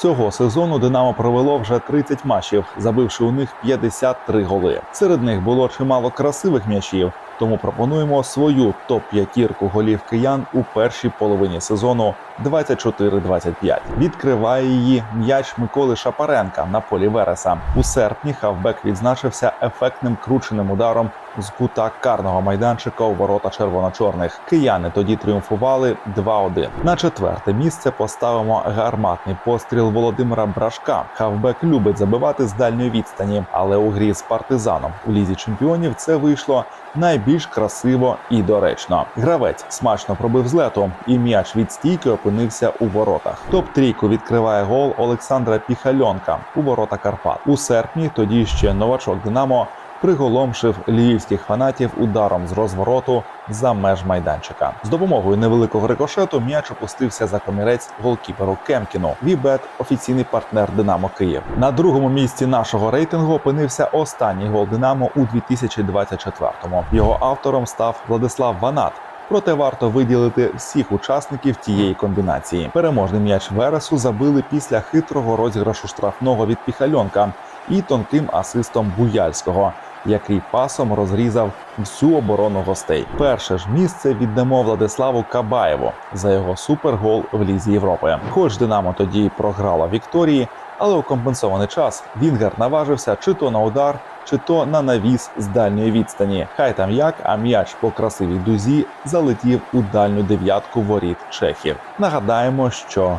Цього сезону Динамо провело вже 30 матчів, забивши у них 53 голи. Серед них було чимало красивих м'ячів. Тому пропонуємо свою топ-п'ятірку голів киян у першій половині сезону 24-25. Відкриває її м'яч Миколи Шапаренка на полі Вереса. У серпні хавбек відзначився ефектним крученим ударом з кута карного майданчика у ворота червоно-чорних. Кияни тоді тріумфували 2-1. На четверте місце поставимо гарматний постріл Володимира Брашка. Хавбек любить забивати з дальньої відстані, але у грі з партизаном у лізі чемпіонів це вийшло найбільш красиво і доречно. Гравець смачно пробив з лету, і м'яч від стійки опинився у воротах. Топ-трійку відкриває гол Олександра Піхальонка у ворота Карпат. У серпні тоді ще новачок Динамо приголомшив львівських фанатів ударом з розвороту за меж майданчика. З допомогою невеликого рикошету м'яч опустився за комірець голкіперу Кемкіну. Вібет офіційний партнер Динамо Київ. На другому місці нашого рейтингу опинився останній гол Динамо у 2024-му. Його автором став Владислав Ванат. Проте варто виділити всіх учасників тієї комбінації. Переможний м'яч Вересу забили після хитрого розіграшу штрафного від Піхальонка і тонким асистом Буяльського, який пасом розрізав всю оборону гостей. Перше ж місце віддамо Владиславу Кабаєву за його супергол в лізі Європи. Хоч Динамо тоді програла Вікторії, але у компенсований час Вінгер наважився чи то на удар, чи то на навіс з дальньої відстані. Хай там як, а м'яч по красивій дузі залетів у дальню дев'ятку воріт чехів. Нагадаємо, що